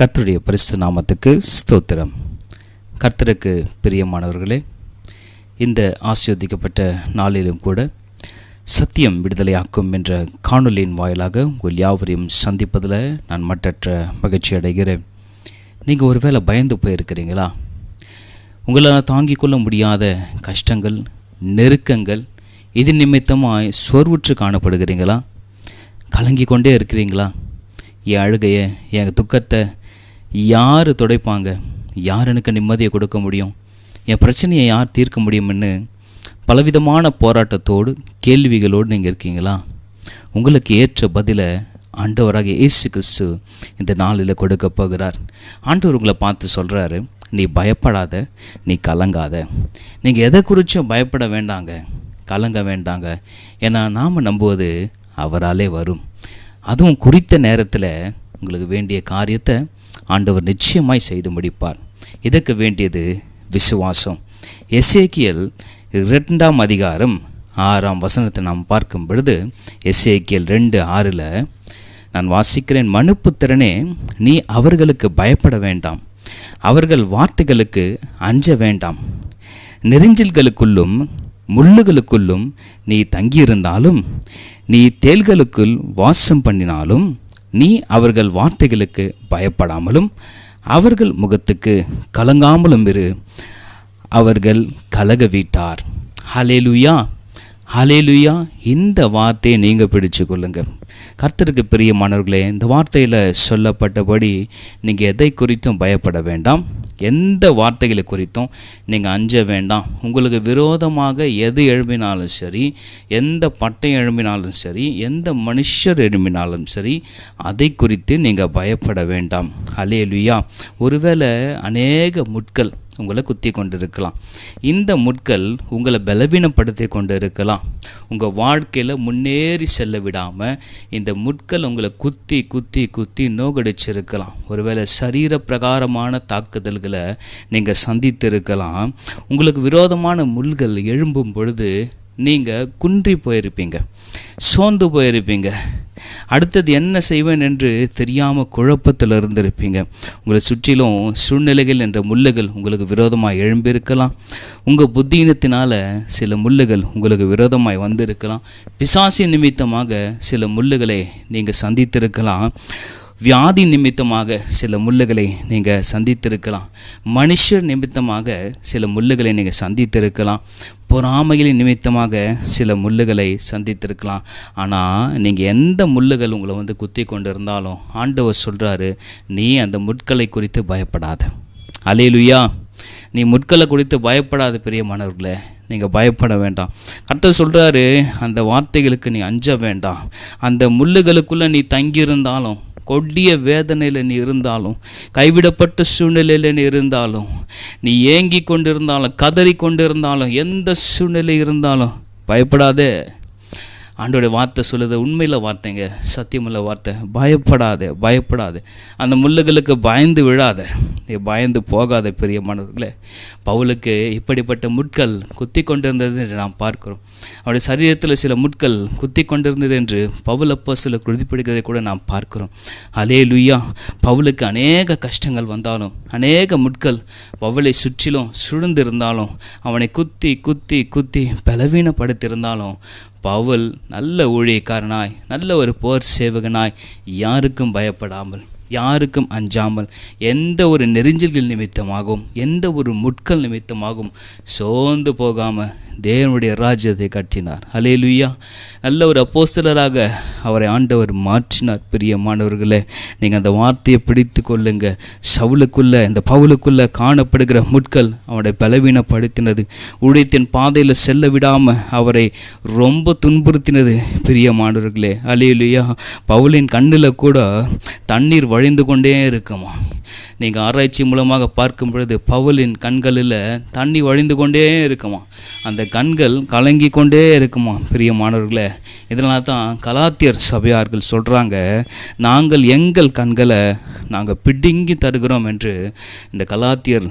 கர்த்தருடைய பரிசு நாமத்துக்கு ஸ்தோத்திரம். கர்த்தருக்கு பிரியமானவர்களே இந்த ஆசீர்வதிக்கப்பட்ட நாளிலும் கூட சத்தியம் விடுதலையாக்கும் என்ற காணொலியின் வாயிலாக உங்கள் யாவரையும் சந்திப்பதில் நான் மட்டற்ற மகிழ்ச்சி அடைகிறேன். நீங்கள் ஒருவேளை பயந்து போயிருக்கிறீங்களா? உங்களால் தாங்கிக் கொள்ள முடியாத கஷ்டங்கள் நெருக்கங்கள் இது நிமித்தமாக சோர்வுற்று காணப்படுகிறீங்களா? கலங்கி கொண்டே இருக்கிறீங்களா? என் அழுகையை என் துக்கத்தை யார் துடைப்பாங்க? யார் எனக்கு நிம்மதியை கொடுக்க முடியும்? என் பிரச்சனையை யார் தீர்க்க முடியும்னு பலவிதமான போராட்டத்தோடு கேள்விகளோடு நீங்கள் இருக்கீங்களா? உங்களுக்கு ஏற்ற பதிலை ஆண்டவராக இயேசு கிறிஸ்து இந்த நாளில் கொடுக்க போகிறார். ஆண்டவர் உங்களை பார்த்து சொல்கிறாரு நீ பயப்படாத நீ கலங்காத. நீங்கள் எதை குறித்தும் பயப்பட வேண்டாங்க கலங்க வேண்டாங்க. ஏன்னா நாம் நம்புவது அவராலே வரும். அதுவும் குறித்த நேரத்தில் உங்களுக்கு வேண்டிய காரியத்தை ஆண்டவர் நிச்சயமாய் செய்து முடிப்பார். இதற்கு வேண்டியது விசுவாசம். எஸ்ஏக்கியல் இரண்டாம் அதிகாரம் ஆறாம் வசனத்தை நாம் பார்க்கும் பொழுது எஸ்ஏக்கியல் ரெண்டு ஆறில் நான் வாசிக்கிறேன் மனுப்புத்திறனே நீ அவர்களுக்கு பயப்பட வேண்டாம். அவர்கள் வார்த்தைகளுக்கு அஞ்ச வேண்டாம். நெறிஞ்சில்களுக்குள்ளும் முள்ளுகளுக்குள்ளும் நீ தங்கியிருந்தாலும் நீ தேள்களுக்குள் வாசம் பண்ணினாலும் நீ அவர்கள் வார்த்தைகளுக்கு பயப்படாமலும் அவர்கள் முகத்துக்கு கலங்காமலும் இரு. அவர்கள் கலக வீட்டார் ஹலேலுயா ஹலேலுயா இந்த வார்த்தையை நீங்கள் பிடிச்சு கொள்ளுங்க கர்த்தருக்கு பிரியமானவர்களே இந்த வார்த்தையில் சொல்லப்பட்டபடி நீங்கள் எதை குறித்தும் பயப்பட வேண்டாம். எந்த வார்த்தைகளை குறித்தும் நீங்கள் அஞ்ச வேண்டாம். உங்களுக்கு விரோதமாக எது எழும்பினாலும் சரி எந்த பட்டம் எழும்பினாலும் சரி எந்த மனுஷர் எழுப்பினாலும் சரி அதை குறித்து நீங்கள் பயப்பட வேண்டாம். ஹலேலுயா ஒருவேளை அநேக முட்கள் உங்களை குத்தி கொண்டு இருக்கலாம் இந்த முட்கள் உங்களை பலவீனப்படுத்தி கொண்டு இருக்கலாம் உங்கள் வாழ்க்கையில் முன்னேறி செல்ல விடாமல் இந்த முட்கள் உங்களை குத்தி குத்தி குத்தி நோகடிச்சிருக்கலாம் ஒருவேளை சரீர பிரகாரமான தாக்குதல்களை நீங்கள் சந்தித்து இருக்கலாம் உங்களுக்கு விரோதமான முள்கள் எழும்பும் பொழுது நீங்கள் குன்றி போயிருப்பீங்க. சோர்ந்து போயிருப்பீங்க. அடுத்தது என்ன செய்வேன் என்று தெரியாமல் குழப்பத்தில் இருந்திருப்பீங்க உங்களை சுற்றிலும் சூழ்நிலைகள் என்ற முள்ளுகள் உங்களுக்கு விரோதமாக எழும்பியிருக்கலாம். உங்கள் புத்தீனத்தினால் சில முள்ளுகள் உங்களுக்கு விரோதமாய் வந்திருக்கலாம். பிசாசி நிமித்தமாக சில முள்ளுகளை நீங்கள் சந்தித்திருக்கலாம். வியாதி நிமித்தமாக சில முள்ளுகளை நீங்கள் சந்தித்திருக்கலாம். மனுஷர் நிமித்தமாக சில முள்ளுகளை நீங்கள் சந்தித்திருக்கலாம். பொறாமைகளின் நிமித்தமாக சில முள்ளுகளை சந்தித்திருக்கலாம். ஆனால் நீங்கள் எந்த முள்ளுகள் உங்களை வந்து குத்தி கொண்டு இருந்தாலும் ஆண்டவர் சொல்கிறாரு நீ அந்த முட்களை குறித்து பயப்படாத. அலையிலுயா நீ முட்களை குறித்து பயப்படாத பெரியமானவர்களே நீங்கள் பயப்பட வேண்டாம். கர்த்தர் சொல்கிறாரு அந்த வார்த்தைகளுக்கு நீ அஞ்ச வேண்டாம். அந்த முள்ளுகளுக்குள்ளே நீ தங்கியிருந்தாலும் கொடிய வேதனையில் நீ இருந்தாலும் கைவிடப்பட்ட சூழ்நிலையில் நீ இருந்தாலும் நீ ஏங்கி கொண்டிருந்தாலும் கதறி கொண்டிருந்தாலும் எந்த சூழ்நிலை இருந்தாலும் பயப்படாதே. ஆண்டோடைய வார்த்தை சொல்லுது உண்மையில் வார்த்தைங்க சத்தியமுள்ள வார்த்தை. பயப்படாதே பயப்படாது. அந்த முள்ளுகளுக்கு பயந்து விழாத நீ பயந்து போகாத பெரிய மாணவர்களே பவுலுக்கு இப்படிப்பட்ட முட்கள் குத்தி கொண்டிருந்தது என்று நாம் பார்க்கிறோம். அவருடைய சரீரத்தில் சில முட்கள் குத்தி கொண்டிருந்தது என்று பவுல் அப்போ சில குறிப்பிடுகிறதை கூட நாம் பார்க்கிறோம். அலே லுய்யா பவுலுக்கு அநேக கஷ்டங்கள் வந்தாலும் அநேக முட்கள் பவுலை சுற்றிலும் சுழ்ந்திருந்தாலும் அவனை குத்தி குத்தி குத்தி பலவீனப்படுத்தியிருந்தாலும் பவுல் நல்ல ஊழியக்காரனாய் நல்ல ஒரு போர் சேவகனாய் யாருக்கும் பயப்படாமல் யாருக்கும் அஞ்சாமல் எந்த ஒரு நெறிஞ்சல்கள் நிமித்தமாகவும் எந்த ஒரு முட்கள் நிமித்தமாகவும் சோர்ந்து போகாமல் தேவனுடைய ராஜ்யத்தை கட்டினார். ஹலே லுய்யா நல்ல ஒரு அப்போஸ்தலராக அவரை ஆண்டவர் மாற்றினார். பிரியமானவர்களே நீங்கள் அந்த வார்த்தையை பிடித்து கொள்ளுங்க. சவுளுக்குள்ள இந்த பவுலுக்குள்ளே காணப்படுகிற முட்கள் அவனை பலவீனப்படுத்தினது. ஊழியத்தின் பாதையில் செல்ல விடாமல் அவரை ரொம்ப துன்புறுத்தினது. பிரியமானவர்களே அலே லுய்யா பவுலின் கண்ணில் கூட தண்ணீர் வழிந்து கொண்டே இருக்குமா? நீங்கள் ஆராய்ச்சி மூலமாக பார்க்கும் பொழுது பவுலின் கண்களில் தண்ணி வழிந்து கொண்டே இருக்குமா? அந்த கண்கள் கலங்கி கொண்டே இருக்குமா பிரியமானவர்களே இதனால தான் கலாத்தியர் சபையார்கள் சொல்கிறாங்க நாங்கள் எங்கள் கண்களை நாங்கள் பிடுங்கி தருகிறோம் என்று இந்த கலாத்தியர்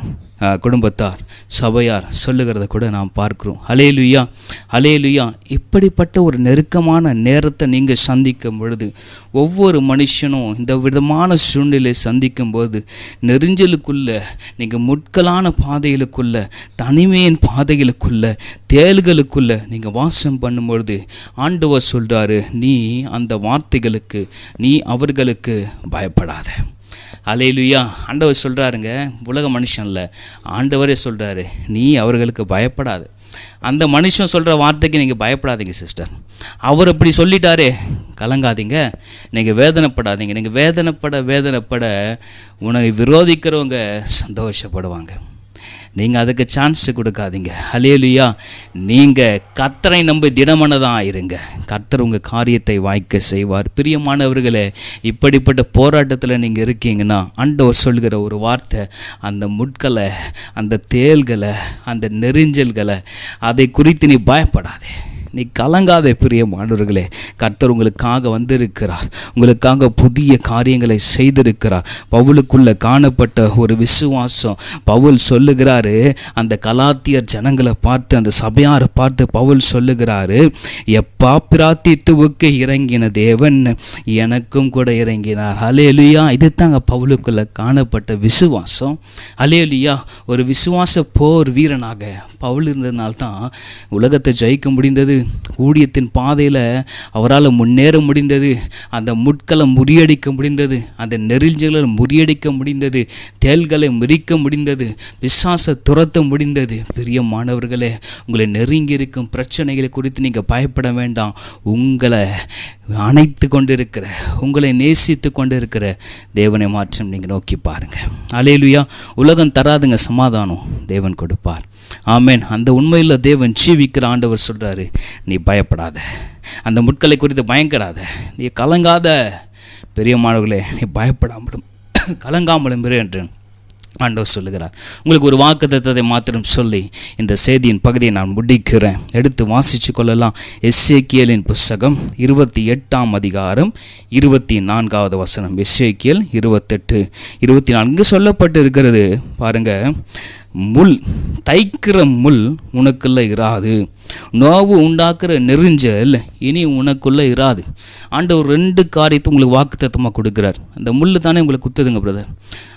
குடும்பத்தார் சபையார் சொல்லுகிறத கூட நாம் பார்க்கிறோம். ஹலேலுயா லுய்யா இப்படிப்பட்ட ஒரு நெருக்கமான நேரத்தை நீங்கள் சந்திக்கும் பொழுது ஒவ்வொரு மனுஷனும் இந்த விதமான சூழ்நிலை சந்திக்கும் போது நெரிஞ்சலுக்குள்ள நீங்கள் முட்களான பாதைகளுக்குள்ள தனிமையின் பாதைகளுக்குள்ள தேல்களுக்குள்ள நீங்கள் வாசம் பண்ணும்பொழுது ஆண்டவர் சொல்கிறாரு நீ அந்த வார்த்தைகளுக்கு நீ அவர்களுக்கு பயப்படாத. அலையிலுயா ஆண்டவர் சொல்கிறாருங்க உலக மனுஷனில் ஆண்டவரே சொல்கிறாரு நீ அவர்களுக்கு பயப்படாது. அந்த மனுஷன் சொல்கிற வார்த்தைக்கு நீங்கள் பயப்படாதீங்க சிஸ்டர் அவர் அப்படி சொல்லிட்டாரே கலங்காதீங்க. நீங்கள் வேதனைப்படாதீங்க. நீங்கள் வேதனைப்பட வேதனைப்பட உனக்கு விரோதிக்கிறவங்க சந்தோஷப்படுவாங்க. நீங்கள் அதுக்கு சான்ஸ் கொடுக்காதீங்க. ஹலேலுயா நீங்கள் கத்தரை நம்பி திடமனதாக இருங்க. கர்த்தர் உங்கள் காரியத்தை வாய்க்க செய்வார். பிரியமானவர்களே இப்படிப்பட்ட போராட்டத்தில் நீங்கள் இருக்கீங்கன்னா ஆண்டவர் சொல்கிற ஒரு வார்த்தை அந்த முட்களை அந்த தேள்களை அந்த நெரிஞ்சல்களை அதை குறித்து நீ பயப்படாதே. நீ கலங்காத பிரிய மாணவர்களே கர்த்தர் உங்களுக்காக வந்திருக்கிறார். உங்களுக்காக புதிய காரியங்களை செய்திருக்கிறார். பவுலுக்குள்ளே காணப்பட்ட ஒரு விசுவாசம். பவுல் சொல்லுகிறாரு அந்த கலாத்தியர் ஜனங்களை பார்த்து அந்த சபையாரை பார்த்து பவுல் சொல்லுகிறாரு எப்பா பிராத்தித்துவுக்கு இறங்கின தேவன் எனக்கும் கூட இறங்கினார். அலேலுயா இது தாங்க பவுலுக்குள்ள காணப்பட்ட விசுவாசம். அலேலுயா ஒரு விசுவாச போர் வீரனாக பவுல் இருந்ததுனால்தான் உலகத்தை ஜெயிக்க முடிந்தது. ஊழியத்தின் பாதையில் அவரால் முன்னேற முடிந்தது. அந்த முட்களை முறியடிக்க முடிந்தது. அந்த நெறிஞ்சலை முறியடிக்க முடிந்தது. தேள்களை மிரிக்க முடிந்தது. விசுவாச துரத்த முடிந்தது. பெரிய மாணவர்களே உங்களை நெருங்கி இருக்கும் பிரச்சனைகளை குறித்து நீங்கள் பயப்பட வேண்டாம். உங்களை அணைத்து கொண்டிருக்கிற உங்களை நேசித்து கொண்டிருக்கிற தேவனை மாற்றம் நீங்கள் நோக்கி பாருங்கள் அலையிலுயா உலகம் தராதுங்க சமாதானம் தேவன் கொடுப்பார். ஆமேன். அந்த உண்மையில் தேவன் ஜீவிக்கிற ஆண்டவர் சொல்கிறாரு நீ பயப்படாத. அந்த முட்களை குறித்து பயங்கடாத. நீ கலங்காத. பெரிய மாணவர்களே நீ பயப்படாமலும் கலங்காமலும் இரு என்று ஆண்டவர் சொல்லுகிறார். உங்களுக்கு ஒரு வாக்குத்தத்தை மாத்திரம் சொல்லி இந்த செய்தியின் பகுதியை நான் முடிக்கிறேன். எடுத்து வாசித்து கொள்ளலாம். எஸ்ஏக்கியலின் புஸ்தகம் இருபத்தி எட்டாம் அதிகாரம் இருபத்தி நான்காவது வசனம். எஸ்ஏக்கியல் இருபத்தெட்டு இருபத்தி நான்கு சொல்லப்பட்டு இருக்கிறது பாருங்க முள் தைக்கிற முள் உனக்குள்ள இராது. நோவு உண்டாக்குற நெறிஞ்சல் இனி உனக்குள்ளே இராது. ஆண்டவர் ரெண்டு காரியத்தை உங்களுக்கு வாக்குத்தத்தமாக கொடுக்குறார். அந்த முள் தானே உங்களை குத்துதுங்க பிரதர்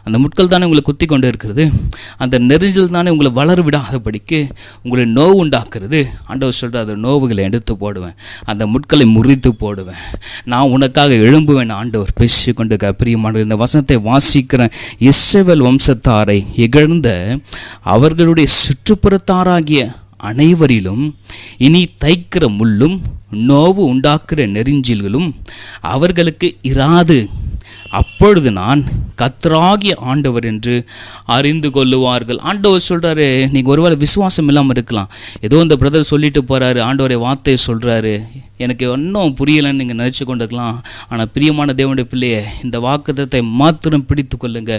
அந்த முட்கள் தானே உங்களை குத்தி கொண்டு இருக்கிறது. அந்த நெரிஞ்சல் தானே உங்களை வளர விடாதபடிக்கு உங்களை நோவு உண்டாக்குறது. ஆண்டவர் சொல்கிற அந்த நோவுகளை எடுத்து போடுவேன். அந்த முட்களை முறித்து போடுவேன். நான் உனக்காக எழும்புவேன் ஆண்டவர். பேசி கொண்டு பிரியமான இந்த வசனத்தை வாசிக்கிறேன். இஸ்ரவேல் வம்சத்தாரை இகழ்ந்த அவர்களுடைய சுற்றுப்புறத்தாராகிய அனைவரிலும் இனி தைக்கிற முள்ளும் நோவு உண்டாக்குற நெறிஞ்சில்களும் அவர்களுக்கு இராது. அப்பொழுது நான் கத்தராகிய ஆண்டவர் என்று அறிந்து கொள்ளுவார்கள். ஆண்டவர் சொல்கிறாரு நீங்கள் ஒருவேளை விசுவாசம் இல்லாமல் இருக்கலாம். ஏதோ இந்த பிரதர் சொல்லிட்டு போகிறாரு ஆண்டவரை வார்த்தையை சொல்கிறாரு எனக்கு இன்னும் புரியலைன்னு நீங்கள் நினச்சி கொண்டிருக்கலாம். ஆனால் பிரியமான தேவனுடைய பிள்ளையை இந்த வாக்குத்தத்தை மாத்திரம் பிடித்து கொள்ளுங்க.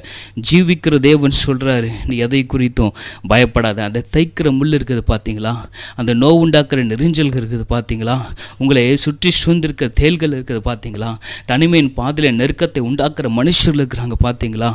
ஜீவிக்கிற தேவன் சொல்கிறாரு நீ எதை குறித்தும் பயப்படாத. அந்த தைக்கிற முள் இருக்குது பார்த்தீங்களா அந்த நோவுண்டாக்குற நெறிஞ்சல்கள் இருக்குது பார்த்தீங்களா உங்களை சுற்றி சூழ்ந்திருக்கிற தேள்கள் இருக்கிறது பார்த்தீங்களா தனிமையின் பாதையில் நெருக்கத்தை உண்டாக்குற மனுஷர்கள் இருக்கிறாங்க பார்த்தீங்களா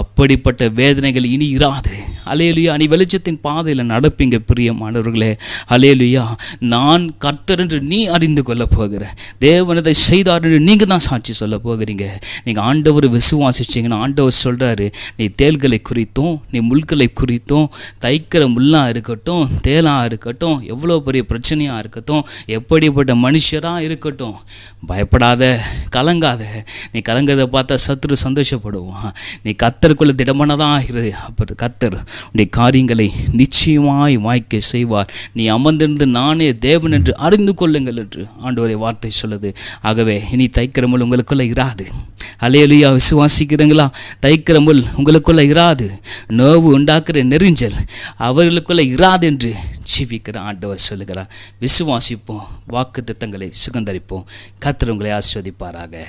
அப்படிப்பட்ட வேதனைகள் இனி இராது. அலையலுயா நீ வெளிச்சத்தின் பாதையில் நடப்பீங்க பிரியமானவர்களே. அலையலுயா நான் கர்த்தர் என்று நீ அறிந்து கொள்ள போகிற தேவன் இதை செய்தார்னு நீங்கள் தான் சாட்சி சொல்ல போகிறீங்க நீங்கள் ஆண்டவர் விசுவாசிச்சிங்கன்னா ஆண்டவர் சொல்கிறாரு நீ தேள்களை குறித்தும் நீ முள்களை குறித்தும் தைக்கிற முள்ளாக இருக்கட்டும் தேலாக இருக்கட்டும் எவ்வளோ பெரிய பிரச்சனையாக இருக்கட்டும் எப்படிப்பட்ட மனுஷராக இருக்கட்டும். பயப்படாத கலங்காத. நீ கலங்கதை பார்த்தா சத்துரு சந்தோஷப்படுவான். நீ கத்தருக்குள்ள திடமானதாக இரு. அப்புறம் கத்தர் உடைய காரியங்களை நிச்சயமாய் வாய்க்க செய்வார். நீ அமர்ந்திருந்து நானே தேவன் என்று அறிந்து கொள்ளுங்கள் என்று ஆண்டவரை வார்த்தை சொல்லுது. ஆகவே இனி தைக்கிற முள் உங்களுக்குள்ள இராது. அலையலியா விசுவாசிக்கிறீங்களா தைக்கிற முள் உங்களுக்குள்ள இராது. நோவு உண்டாக்குற நெறிஞ்சல் அவர்களுக்குள்ள இராது என்று ஜீவிக்கிற ஆண்டவர் சொல்லுகிறார். விசுவாசிப்போம் வாக்கு திட்டங்களை சுகந்தரிப்போம் கத்தர் உங்களை ஆஸ்வதிப்பாராக